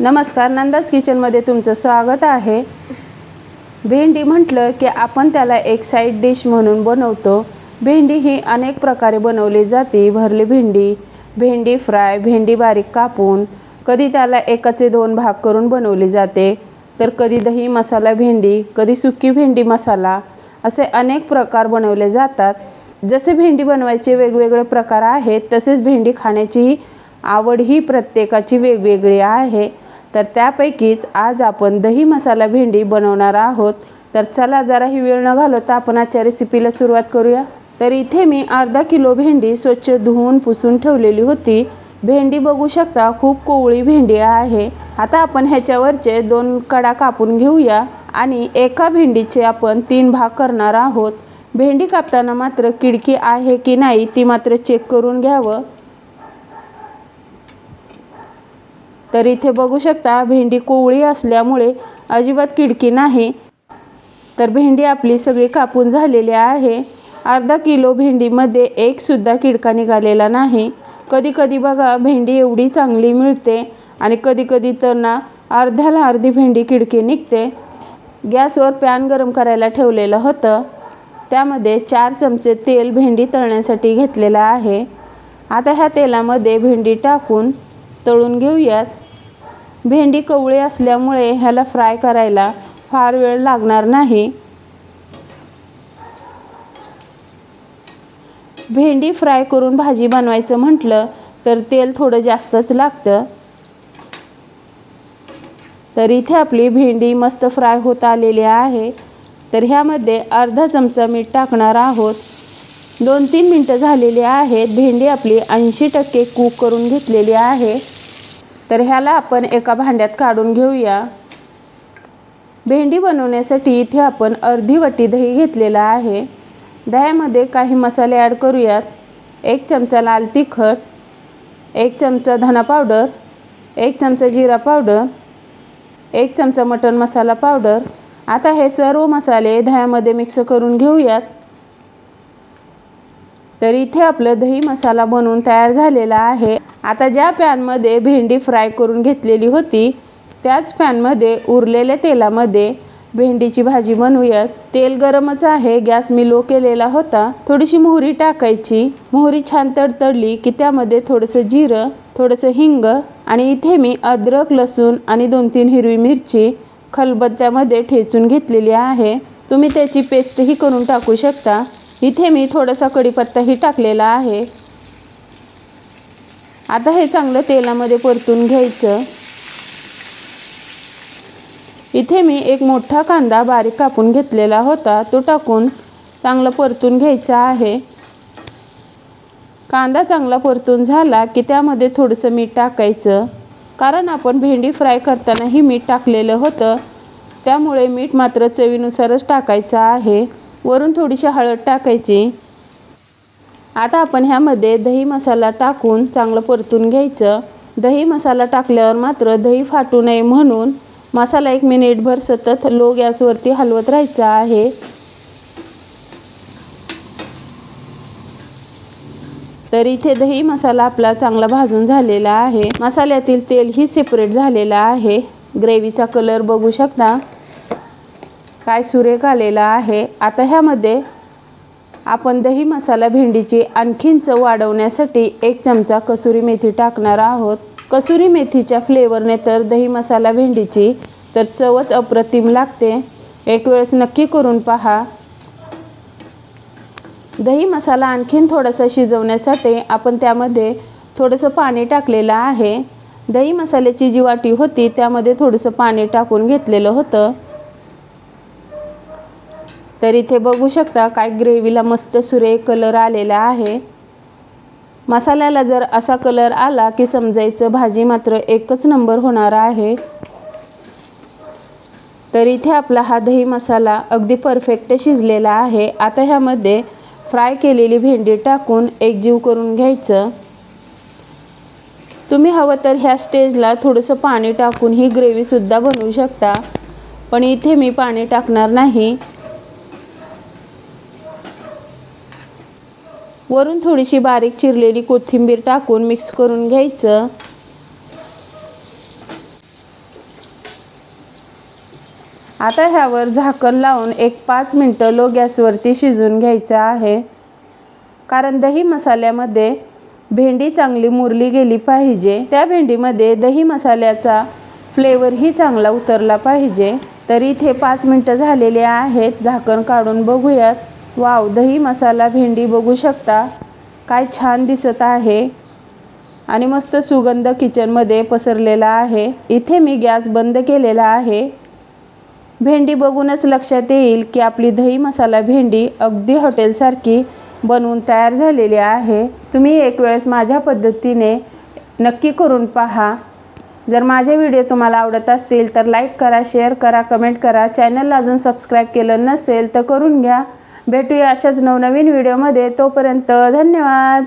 नमस्कार नंदाज किचनमध्ये तुमचं स्वागत आहे. भेंडी म्हटलं की आपण त्याला एक साईड डिश म्हणून बनवतो. भेंडी ही अनेक प्रकारे बनवली जाते. भरली भेंडी भेंडी फ्राय भेंडी बारीक कापून. कधी त्याला एकाचे दोन भाग करून बनवली जाते. तर कधी दही मसाला भेंडी कधी सुकी भेंडी मसाला असे अनेक प्रकार बनवले जातात. जसे भेंडी बनवायचे वेगवेगळे प्रकार आहेत तसेच भेंडी खाण्याची आवड ही प्रत्येकाची वेगवेगळी आहे. तर त्यापैकीच आज आपण दही मसाला भेंडी बनवणार आहोत. तर चला जरा ही वेळ न घालवता आपण आजच्या रेसिपीला सुरुवात करूया. तर इथे मी अर्धा किलो भेंडी स्वच्छ धुवून पुसून ठेवलेली होती. भेंडी बघू शकता खूप कोवळी भेंडी आहे. आता आपण ह्याच्यावरचे दोन कडा कापून घेऊया आणि एका भेंडीचे आपण तीन भाग करणार आहोत. भेंडी कापताना मात्र किडकी आहे की नाही ती मात्र चेक करून घ्यावं. तर इथे बघू शकता भेंडी कोवळी असल्यामुळे अजिबात किडकी नाही. तर भेंडी आपली सगळी कापून झालेली आहे. अर्धा किलो भेंडीमध्ये एकसुद्धा किडका निघालेला नाही. कधी कधी बघा भेंडी एवढी चांगली मिळते आणि कधी कधी तर ना अर्ध्याला अर्धी भेंडी किडकी निघते. गॅसवर पॅन गरम करायला ठेवलेलं होतं. त्यामध्ये चार चमचे तेल भेंडी तळण्यासाठी घेतलेलं आहे. आता ह्या तेलामध्ये भेंडी टाकून तळून घेऊयात. भेंडी कवळी असल्यामुळे ह्याला फ्राय करायला फार वेळ लागणार नाही. भेंडी फ्राय करून भाजी बनवायचं म्हटलं तर तेल थोडं जास्तच लागतं. तर इथे आपली भेंडी मस्त फ्राय होत आलेली आहे. तर ह्यामध्ये अर्धा चमचा मीठ टाकणार आहोत. दोन तीन मिनटं झालेली आहेत. भेंडी आपली ऐंशी टक्के कूक करून घेतलेली आहे. तर ह्याला आपण एका भांड्यात काढून घेऊया. भेंडी बनवण्यासाठी इथे आपण अर्धी वटी दही घेतलेला आहे. दह्यामध्ये काही मसाले ॲड करूयात. एक चमचा लाल तिखट एक चमचा धना पावडर एक चमचा जिरा पावडर एक चमचा मटण मसाला पावडर आता हे सर्व मसाले दह्यामध्ये मिक्स करून घेऊयात. तर इथे आपलं दही मसाला बनवून तयार झालेला आहे. आता ज्या पॅनमध्ये भेंडी फ्राय करून घेतलेली होती त्याच पॅनमध्ये उरलेल्या तेलामध्ये भेंडीची भाजी बनवूयात. तेल गरमच आहे गॅस मी लो केलेला होता. थोडीशी मोहरी टाकायची. मोहरी छान तडतडली की त्यामध्ये थोडंसं जिरं थोडंसं हिंग आणि इथे मी अद्रक लसूण आणि दोन तीन हिरवी मिरची खलबत्त्यामध्ये ठेचून घेतलेली आहे. तुम्ही त्याची पेस्टही करून टाकू शकता. इथे मी थोडासा कढीपत्ताही टाकलेला आहे. आता हे चांगलं तेलामध्ये परतून घ्यायचं. इथे मी एक मोठा कांदा बारीक कापून घेतलेला होता. तो टाकून चांगलं परतून घ्यायचा आहे. कांदा चांगला परतून झाला की त्यामध्ये थोडंसं मीठ टाकायचं. कारण आपण भेंडी फ्राय करतानाही मीठ टाकलेलं होतं. त्यामुळे मीठ मात्र चवीनुसारच टाकायचं आहे. वरून थोडीशी हळद टाकायची. आता आपण ह्यामध्ये दही मसाला टाकून चांगलं परतून घ्यायचं. दही मसाला टाकल्यावर मात्र दही फाटू नये म्हणून मसाला एक मिनिटभर सतत लो गॅसवरती हलवत राहायचा आहे. तर इथे दही मसाला आपला चांगला भाजून झालेला आहे. मसाल्यातील तेलही सेपरेट झालेलं आहे. ग्रेव्हीचा कलर बघू शकता. काय सुरेख आलेला आहे. आता ह्यामध्ये आपण दही मसाला भेंडीची आणखीन चव वाढवण्यासाठी एक चमचा कसुरी मेथी टाकणार आहोत. कसुरी मेथीच्या फ्लेवरने तर दही मसाला भेंडीची तर चवच अप्रतिम लागते. एक वेळेस नक्की करून पहा. दही मसाला आणखीन थोडासा शिजवण्यासाठी आपण त्यामध्ये थोडंसं पाणी टाकलेलं आहे. दही मसाल्याची जी वाटी होती त्यामध्ये थोडंसं पाणी टाकून घेतलेलं होतं. तर इथे बघू शकता काय ग्रेव्हीला मस्त सुरेख कलर आलेला आहे. मसाल्याला जर असा कलर आला की समजायचं भाजी मात्र एकच नंबर होणार आहे. तर इथे आपला हा दही मसाला अगदी परफेक्ट शिजलेला आहे. आता ह्यामध्ये फ्राय केलेली भेंडी टाकून एकजीव करून घ्यायचं. तुम्ही हवं तर ह्या स्टेजला थोडंसं पाणी टाकून ही ग्रेव्हीसुद्धा बनवू शकता. पण इथे मी पाणी टाकणार नाही. वरून थोडीशी बारीक चिरलेली कोथिंबीर टाकून मिक्स करून घ्यायचं. आता ह्यावर झाकण लावून एक पाच मिनटं लो गॅसवरती शिजून घ्यायचं आहे. कारण दही मसाल्यामध्ये भेंडी चांगली मुरली गेली पाहिजे. त्या भेंडीमध्ये दही मसाल्याचा फ्लेवरही चांगला उतरला पाहिजे. तर इथे पाच मिनटं झालेले आहेत. झाकण काढून बघूयात. वाव दही मसाला भेंडी बघू शकता. काय छान दिसत आहे. आणि मस्त सुगंध किचनमध्ये पसरलेला आहे. इथे मी गॅस बंद केलेला आहे. भेंडी बघूनच लक्षात येईल की आपली दही मसाला भेंडी अगदी हॉटेलसारखी बनवून तयार झालेली आहे. तुम्ही एक वेळेस माझ्या पद्धतीने नक्की करून पहा. जर माझे व्हिडिओ तुम्हाला आवडत असतील तर लाईक करा शेअर करा कमेंट करा. चॅनलला अजून सबस्क्राईब केलं नसेल तर करून घ्या. भेटूया अशाच नवनवीन व्हिडिओमध्ये. तोपर्यंत धन्यवाद.